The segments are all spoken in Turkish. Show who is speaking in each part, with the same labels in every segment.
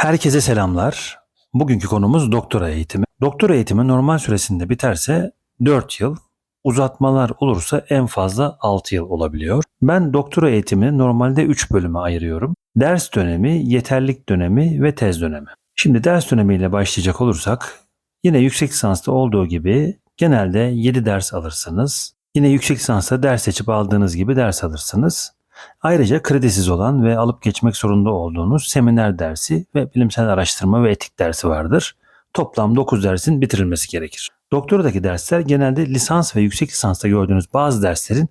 Speaker 1: Herkese selamlar. Bugünkü konumuz doktora eğitimi. Doktora eğitimi normal süresinde biterse 4 yıl, uzatmalar olursa en fazla 6 yıl olabiliyor. Ben doktora eğitimini normalde 3 bölüme ayırıyorum. Ders dönemi, yeterlik dönemi ve tez dönemi. Şimdi ders dönemiyle başlayacak olursak yine yüksek lisansta olduğu gibi genelde 7 ders alırsınız. Yine yüksek lisansta ders seçip aldığınız gibi ders alırsınız. Ayrıca kredisiz olan ve alıp geçmek zorunda olduğunuz seminer dersi ve bilimsel araştırma ve etik dersi vardır. Toplam 9 dersin bitirilmesi gerekir. Doktoradaki dersler genelde lisans ve yüksek lisansta gördüğünüz bazı derslerin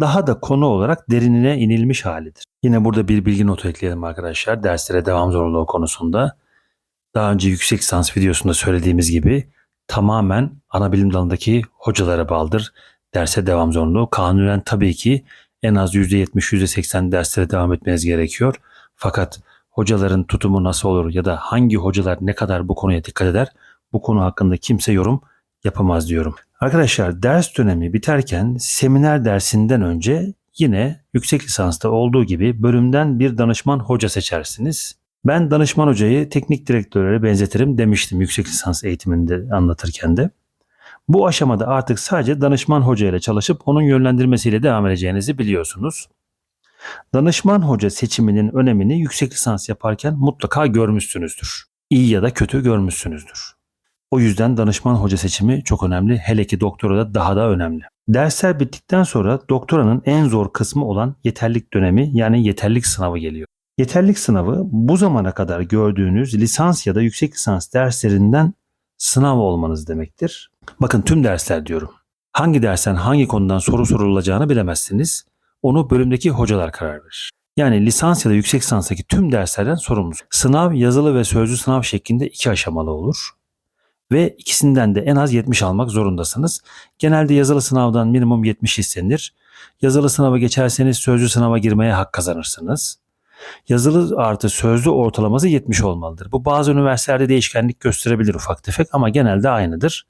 Speaker 1: daha da konu olarak derinine inilmiş halidir. Yine burada bir bilgi notu ekleyelim arkadaşlar derslere devam zorunluluğu konusunda. Daha önce yüksek lisans videosunda söylediğimiz gibi tamamen ana bilim dalındaki hocalara bağlıdır. Derse devam zorunluluğu kanunen tabii ki en az %70-%80 derslere devam etmeniz gerekiyor. Fakat hocaların tutumu nasıl olur ya da hangi hocalar ne kadar bu konuya dikkat eder bu konu hakkında kimse yorum yapamaz diyorum. Arkadaşlar ders dönemi biterken seminer dersinden önce yine yüksek lisansta olduğu gibi bölümden bir danışman hoca seçersiniz. Ben danışman hocayı teknik direktörlere benzetirim demiştim yüksek lisans eğitiminde anlatırken de. Bu aşamada artık sadece danışman hoca ile çalışıp onun yönlendirmesiyle devam edeceğinizi biliyorsunuz. Danışman hoca seçiminin önemini yüksek lisans yaparken mutlaka görmüşsünüzdür. İyi ya da kötü görmüşsünüzdür. O yüzden danışman hoca seçimi çok önemli. Hele ki doktorada daha da önemli. Dersler bittikten sonra doktoranın en zor kısmı olan yeterlik dönemi yani yeterlik sınavı geliyor. Yeterlik sınavı bu zamana kadar gördüğünüz lisans ya da yüksek lisans derslerinden sınav olmanız demektir. Bakın tüm dersler diyorum. Hangi dersten hangi konudan soru sorulacağını bilemezsiniz. Onu bölümdeki hocalar karar verir. Yani lisans ya da yüksek lisanstaki tüm derslerden sorumlusunuz. Sınav yazılı ve sözlü sınav şeklinde iki aşamalı olur. Ve ikisinden de en az 70 almak zorundasınız. Genelde yazılı sınavdan minimum 70 istenir. Yazılı sınava geçerseniz sözlü sınava girmeye hak kazanırsınız. Yazılı artı sözlü ortalaması 70 olmalıdır. Bu bazı üniversitelerde değişkenlik gösterebilir ufak tefek ama genelde aynıdır.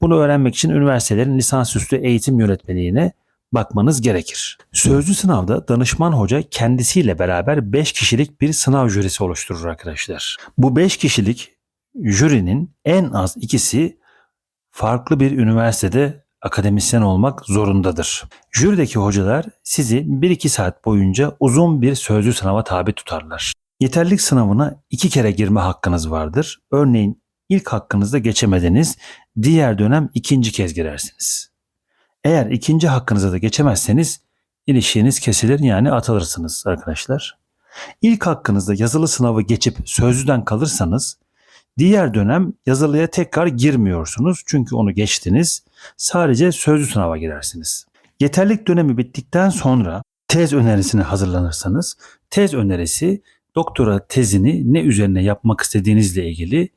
Speaker 1: Bunu öğrenmek için üniversitelerin lisansüstü eğitim yönetmeliğine bakmanız gerekir. Sözlü sınavda danışman hoca kendisiyle beraber 5 kişilik bir sınav jürisi oluşturur arkadaşlar. Bu 5 kişilik jürinin en az ikisi farklı bir üniversitede akademisyen olmak zorundadır. Jürideki hocalar sizi 1-2 saat boyunca uzun bir sözlü sınava tabi tutarlar. Yeterlik sınavına iki kere girme hakkınız vardır. Örneğin ilk hakkınızda geçemediniz, diğer dönem ikinci kez girersiniz. Eğer ikinci hakkınıza da geçemezseniz ilişkiniz kesilir yani atılırsınız arkadaşlar. İlk hakkınızda yazılı sınavı geçip sözlüden kalırsanız diğer dönem yazılıya tekrar girmiyorsunuz çünkü onu geçtiniz. Sadece sözlü sınava girersiniz. Yeterlik dönemi bittikten sonra tez önerisine hazırlanırsanız tez önerisi doktora tezini ne üzerine yapmak istediğinizle ilgili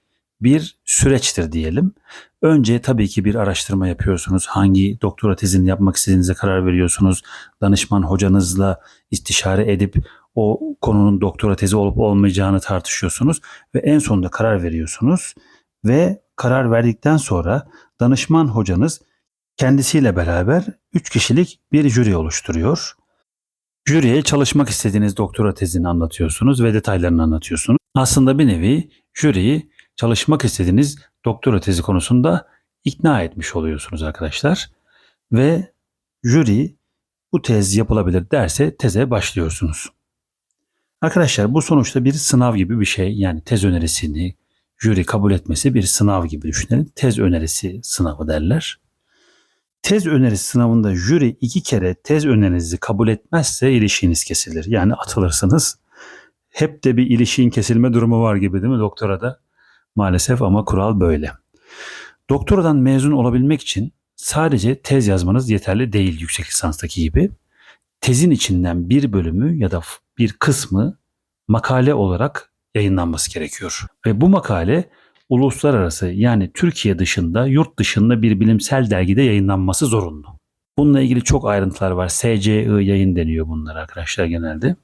Speaker 1: bir süreçtir diyelim. Önce tabii ki bir araştırma yapıyorsunuz. Hangi doktora tezini yapmak istediğinize karar veriyorsunuz. Danışman hocanızla istişare edip o konunun doktora tezi olup olmayacağını tartışıyorsunuz ve en sonunda karar veriyorsunuz ve karar verdikten sonra danışman hocanız kendisiyle beraber 3 kişilik bir jüri oluşturuyor. Jüriye çalışmak istediğiniz doktora tezini anlatıyorsunuz ve detaylarını anlatıyorsunuz. Aslında bir nevi jüriyi çalışmak istediğiniz doktora tezi konusunda ikna etmiş oluyorsunuz arkadaşlar. Ve jüri bu tez yapılabilir derse teze başlıyorsunuz. Arkadaşlar bu sonuçta bir sınav gibi bir şey. Yani tez önerisini jüri kabul etmesi bir sınav gibi düşünelim. Tez önerisi sınavı derler. Tez önerisi sınavında jüri iki kere tez önerinizi kabul etmezse ilişkiniz kesilir. Yani atılırsınız. Hep de bir ilişkin kesilme durumu var gibi değil mi doktorada? Maalesef ama kural böyle. Doktoradan mezun olabilmek için sadece tez yazmanız yeterli değil yüksek lisanstaki gibi. Tezin içinden bir bölümü ya da bir kısmı makale olarak yayınlanması gerekiyor. Ve bu makale uluslararası yani Türkiye dışında, yurt dışında bir bilimsel dergide yayınlanması zorunlu. Bununla ilgili çok ayrıntılar var. SCI yayın deniyor bunlar arkadaşlar genelde.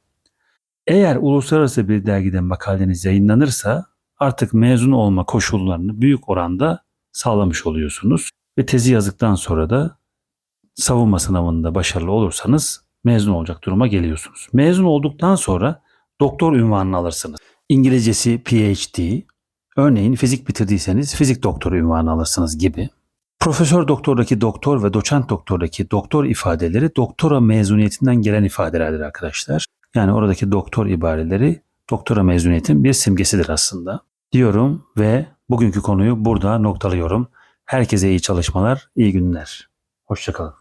Speaker 1: Eğer uluslararası bir dergide makaleniz yayınlanırsa artık mezun olma koşullarını büyük oranda sağlamış oluyorsunuz. Ve tezi yazdıktan sonra da savunma sınavında başarılı olursanız mezun olacak duruma geliyorsunuz. Mezun olduktan sonra doktor ünvanını alırsınız. İngilizcesi PhD, örneğin fizik bitirdiyseniz fizik doktoru ünvanı alırsınız gibi. Profesör doktordaki doktor ve doçent doktordaki doktor ifadeleri doktora mezuniyetinden gelen ifadelerdir arkadaşlar. Yani oradaki doktor ibareleri doktora mezuniyetin bir simgesidir aslında. Diyorum ve bugünkü konuyu burada noktalıyorum. Herkese iyi çalışmalar, iyi günler. Hoşçakalın.